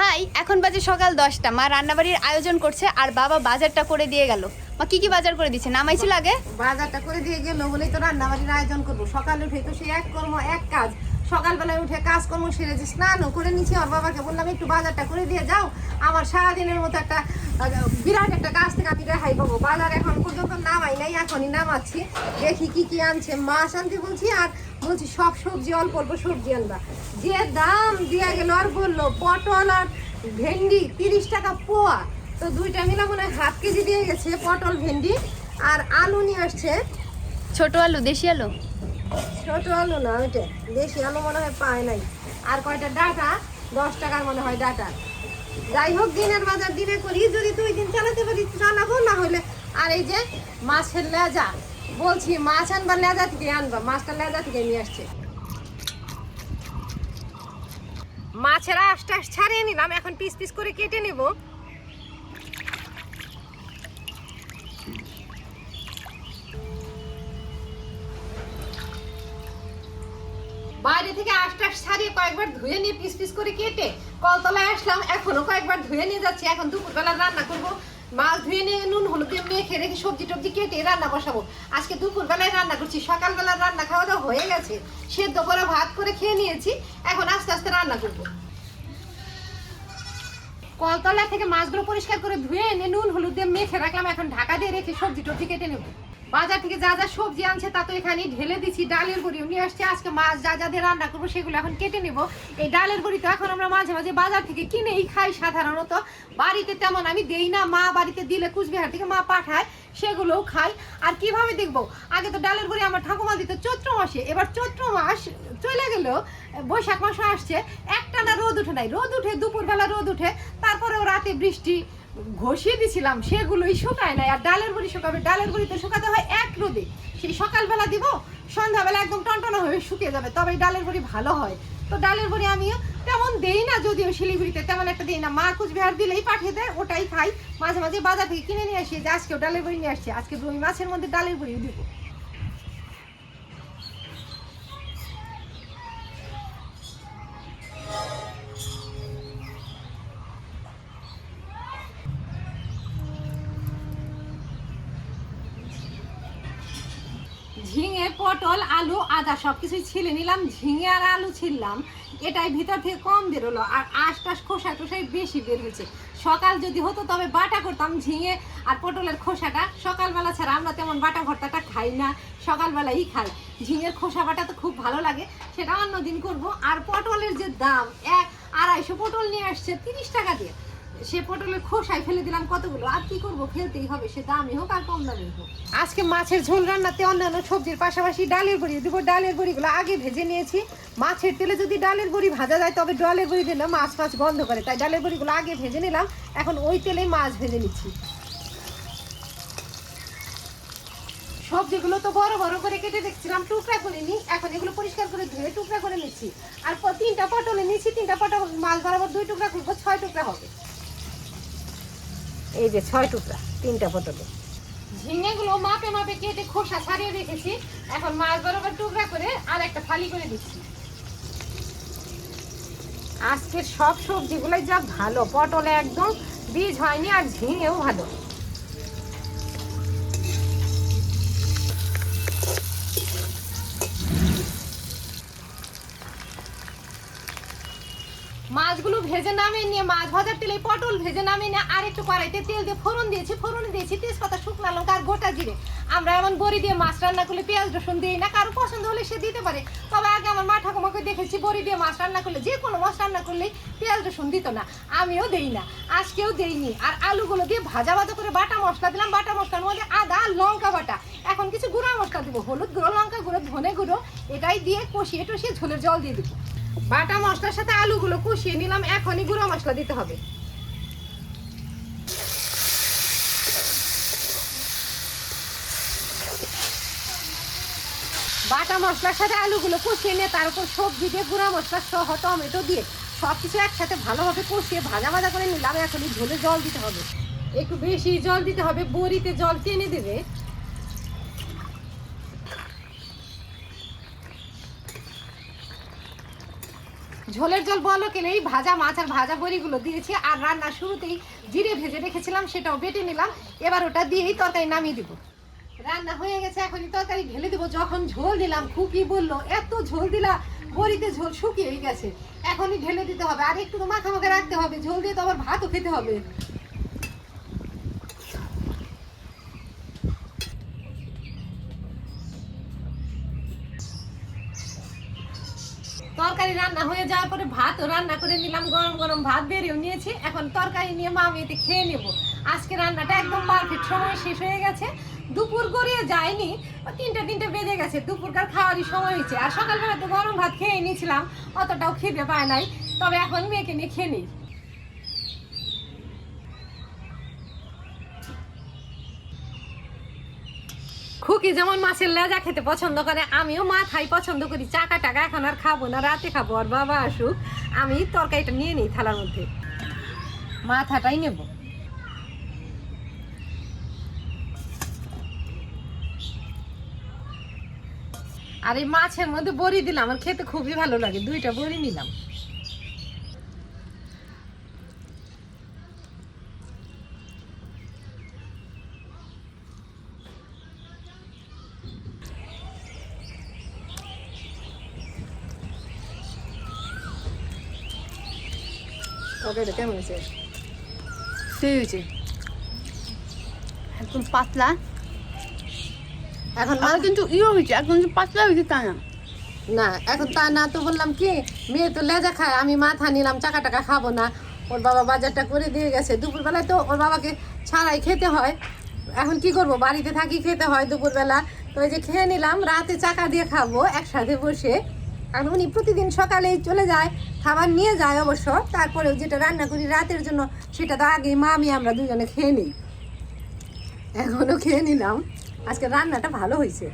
High, এখন বাজে সকাল দশটা। মা রান্নাবাড়ির আয়োজন করছে আর বাবা বাজারটা করে দিয়ে গেল। মা কি কি বাজার করে দিচ্ছে? নামাইছিল আগে? বাজারটা করে দিয়ে গেল বলেই তো রান্নাবাড়ির আয়োজন করব। সকালে উঠে তো সেই এক কর্ম, এক কাজ। সকালবেলায় উঠে কাজকর্ম সেরে যে স্নানও করে নিচ্ছি ওর বাবাকে বললাম, একটু বাজারটা করে দিয়ে যাও। আমার সারাদিনের মতো একটা বিরাট একটা কাজ থেকে আমি রেহাই পাবো। বাজার এখন পর্যন্ত নামাই নাই, এখনই নামাচ্ছি। দেখি কি কি আনছে। মাছ আনতে বলছি আর বলছি সব সবজি অল্প অল্প সবজি আনবা। যে দাম দিয়ে গেল আর বলল পটল আর ভেন্ডি তিরিশ টাকা পোয়া। তো দুইটা মিলা মনে হয় হাফ কেজি দিয়ে গেছে পটল ভেন্ডি আর আলু নিয়ে আসছে। ছোট আলু দেশি আলু? ছোট আলু না ওইটা। দেশি আলু মনে হয় পায় নাই। আর কয়টা ডাটা? দশ টাকার মনে হয় ডাটা। যাই হোক দিনের বাজার দিনে করি যদি দুই দিন চালাতে পারি চালাবো না হলে। আর এই যে মাছের লেজা। বলছি, মাছ আনবা, লেজা থেকে আনবা। মাছটা লেজা থেকে নিয়ে আসছে। মাছের আশটা ছাড়িয়ে নিলাম, এখন পিস পিস করে কেটে নেব। বাইরে থেকে আশটা ছাড়িয়ে কয়েকবার ধুয়ে নিয়ে পিস পিস করে কেটে কলতলায় আসলাম এখনও কয়েকবার ধুয়ে নিয়ে যাচ্ছি। এখন দুপুরবেলা রান্না করব। মাছ ধুয়ে নিয়ে নুন, হলুদ দিয়ে মেখে রেখে সবজি টবজি কেটে রান্না বসাবো। আজকে দুপুরবেলায় রান্না করছি সকালবেলা রান্না খাওয়া দাওয়া হয়ে গেছে। সেদ্ধ করে ভাত করে খেয়ে নিয়েছি, এখন আস্তে আস্তে রান্না করব। কলতলা থেকে মাছগুলো পরিষ্কার করে ধুয়ে এনে নুন, হলুদ দিয়ে মেখে রাখলাম, এখন ঢাকা দিয়ে রেখে সবজি টবজি কেটে নেব। বাজার থেকে যা যা সবজি আনছে তা তো এখানে ঢেলে দিচ্ছি ডালের বড়িও নিয়ে আসছে। আজকে মাছ যা যা রান্না করব সেগুলো এখন কেটে নেব। এই ডালের বড়ি তো এখন আমরা মাঝে মাঝে বাজার থেকে কিনেই খাই সাধারণত। বাড়িতে তেমন আমি দেই না, মা বাড়িতে দিলে কুচবিহার থেকে মা পাঠায়, সেগুলোও খাই। আর কীভাবে দেখব? আগে তো ডালের বড়ি আমার ঠাকুমা দিত, চৈত্র মাসে। এবার চৈত্র মাস চলে গেল বৈশাখ মাস আসছে। একটানা রোদ উঠে নাই, রোদ উঠে, দুপুরবেলা রোদ উঠে, তারপরেও রাতে বৃষ্টি ঘষিয়ে দিছিলাম, সেগুলোই শুকায় না আর ডালের বড়ি শুকাবে, ডালের বড়িতে শুকাতে হয় এক রোদে। সেই সকালবেলা দিব, সন্ধ্যাবেলা একদম টনটনা হয়ে শুকিয়ে যাবে তবে ডালের বড়ি ভালো হয়। তো ডালের বড়ি আমিও তেমন দেই না, যদিও শিলিগুড়িতে তেমন একটা দেই না। মা কুচবিহার দিলেই পাঠিয়ে দেয়, ওটাই খাই। মাঝে মাঝে বাজার থেকে কিনে নিয়ে আসি, যে আজকেও ডালের বড়ি নিয়ে আসছি, আজকে রুই মাছের মধ্যে ডালের বড়ি দিব। পটল, আলু, আদা সব কিছুই ছিলে নিলাম, ঝিঙে আর আলু ছিললাম। এটাই ভিতর থেকে কম বেরোলো আর আশটাশ খোসা টোসাই বেশি বের হয়েছে সকাল যদি হতো তবে বাটা করতাম ঝিঙে আর পটলের খোসাটা। সকালবেলা ছাড়া আমরা তেমন বাটা ভর্তাটা খাই না, সকালবেলাই খাই। ঝিঙের খোসা বাটা তো খুব ভালো লাগে, সেটা অন্যদিন করব। আর পটলের যে দাম, এক আড়াইশো পটল নিয়ে আসছে তিরিশ টাকা দিয়ে। সে পটলের খোসায় ফেলে দিলাম কতগুলো? আর কি করব? ফেলতেই হবে, সে দামই হোক আর কম দামি হোক। আজকে মাছের ঝোল রান্নাতে অন্যান্য সবজির পাশাপাশি ডালের বড়ি দিব। ডালের বড়িগুলো আগে ভেজে নিয়েছি। মাছের তেলে যদি ডালের বড়ি ভাজা যায়, তবে ডালের বড়ি দিলে মাছ মাছ গন্ধ করে। তাই ডালের বড়িগুলো আগে ভেজে নিলাম। এখন ওই তেলেই মাছ ভেজে নিচ্ছি। সবজিগুলো তো বড় বড় করে কেটে দেখছিলাম, টুকরা করে নিই। এখন এগুলো পরিষ্কার করে ধুয়ে টুকরা করে নিচ্ছি। আর তিনটা পটলে নিচ্ছি তিনটা পটল মাছ বরাবর দুই টুকরা করব, ছয় টুকরা হবে। এই যে ছয় টুকরা, তিনটা পটলে ঝিঙেগুলো মাপে মাপে কেটে খোসা ছাড়িয়ে রেখেছি। এখন মাছ বরাবর টুকরা করে আর একটা ফালি করে দিচ্ছি। আজকের সব সবজিগুলোই যা ভালো, পটলে একদম, বীজ হয়নি আর ঝিঙেও ভালো। মাছগুলো ভেজে নামিয়ে নিয়ে, মাছ ভাজার তেলে পটল ভেজে নামিয়ে নিয়ে আর একটু কড়াইতে তেল দিয়ে ফোড়ন দিয়েছি। ফোড়ন দিয়েছি তেজপাতা, শুকনো লঙ্কা আর গোটা জিরে। আমরা এমন বড়ি দিয়ে মাছ রান্না করলে পেঁয়াজ, রসুন দিই না, কারও পছন্দ হলে সে দিতে পারে। তবে আগে আমার মা ঠাকুমাকে দেখেছি বড়ি দিয়ে মাছ রান্না করলে, যে কোনো মাছ রান্না করলে পেঁয়াজ, রসুন দিত না। আমিও দেই না, আজকেও দেইনি। আর আলুগুলো দিয়ে ভাজা ভাজা করে বাটা মশলা দিলাম, বাটা মশলার মধ্যে আদা লঙ্কা বাটা। এখন কিছু গুঁড়া মশলা দিব, হলুদ গুঁড়ো, লঙ্কা গুঁড়ো, ধনে গুঁড়ো, এটাই দিয়ে কষিয়ে টষিয়ে ঝোলের জল দিয়ে দিব। বাটা মশলার সাথে আলুগুলো কষিয়ে নিলাম, এখনই গুঁড়ো মশলা দিতে হবে। বাটা মশলার সাথে আলুগুলো কষিয়ে নিয়ে তার উপর সবজি দিয়ে, গুঁড়া মশলা সহ টমেটো দিয়ে সব কিছু একসাথে ভালোভাবে কষিয়ে ভাজা ভাজা করে নিলাম। এখনই ঝোলে জল দিতে হবে। একটু বেশি জল দিতে হবে, বড়িতে জল টেনে দেবে। ঝোলের জল বলো কেন এই ভাজা মাছ আর ভাজা বড়িগুলো দিয়েছি আর রান্না শুরুতেই জিরে ভেজে রেখেছিলাম, সেটাও বেটে নিলাম। এবার ওটা দিয়েই তরকারি নামিয়ে দিব। রান্না হয়ে গেছে, এখনই তরকারি ঢেলে দিব। যখন ঝোল দিলাম, খুকি বলল, এত ঝোল দিলা, বড়িতে ঝোল শুকিয়ে গেছে। এখনই ঢেলে দিতে হবে। আর একটু তো মাখা রাখতে হবে। ঝোল দিয়ে তো আবার ভাতও খেতে হবে। তরকারি রান্না হয়ে যাওয়ার পরে ভাত রান্না করে নিলাম, গরম গরম ভাত বেরিয়েও নিয়েছি। এখন তরকারি নিয়ে মা মেয়েতে খেয়ে নেব। আজকে রান্নাটা একদম পারফেক্ট সময় শেষ হয়ে গেছে। দুপুর গড়িয়ে যায়নি, তিনটা তিনটে বেজে গেছে, দুপুরকার খাওয়ারই সময় হয়েছে। আর সকালবেলা তো গরম ভাত খেয়ে নিয়েছিলাম, অতটাও খেতে পায় নাই। তবে এখন মেয়েকে নিয়ে খেয়ে নিই। খুকি যেমন মাছের লেজা খেতে পছন্দ করে, আমিও মাথাই পছন্দ করি। চাকা টাকা এখন আর খাব না, রাতে খাব, আর বাবা আসুক, আমি তরকারিটা নিয়ে নিই থালার মধ্যে। মাথাটাই নেব। আর এই মাছের মধ্যে বড়ি দিলাম, আমার খেতে খুবই ভালো লাগে, দুইটা বড়ি নিলাম। তরকারিটা কেমন সেই হয়েছে একদম পাতলা। এখন আর কিন্তু ইয়ে হয়েছে যে পাতলা হয়েছে তা না। না এখন তা না তো বললাম কি মেয়ে তো লেজা খায় আমি মাথা নিলাম চাকা টাকা খাব না। ওর বাবা বাজারটা করে দিয়ে গেছে। দুপুরবেলায় তো ওর বাবাকে ছাড়াই খেতে হয়। এখন কি করব? বাড়িতে থাকি খেতে হয় দুপুরবেলা। তো ওই যে খেয়ে নিলাম রাতে চাকা দিয়ে খাব একসাথে বসে। কারণ উনি প্রতিদিন সকালে চলে যায়, খাবার নিয়ে যায় অবশ্য। তারপরেও যেটা রান্না করি রাতের জন্য, সেটা তো আগে মা আমি আমরা দুজনে খেয়ে নিই। এখনও খেয়ে নিলাম। আজকে রান্নাটা ভালো হয়েছে।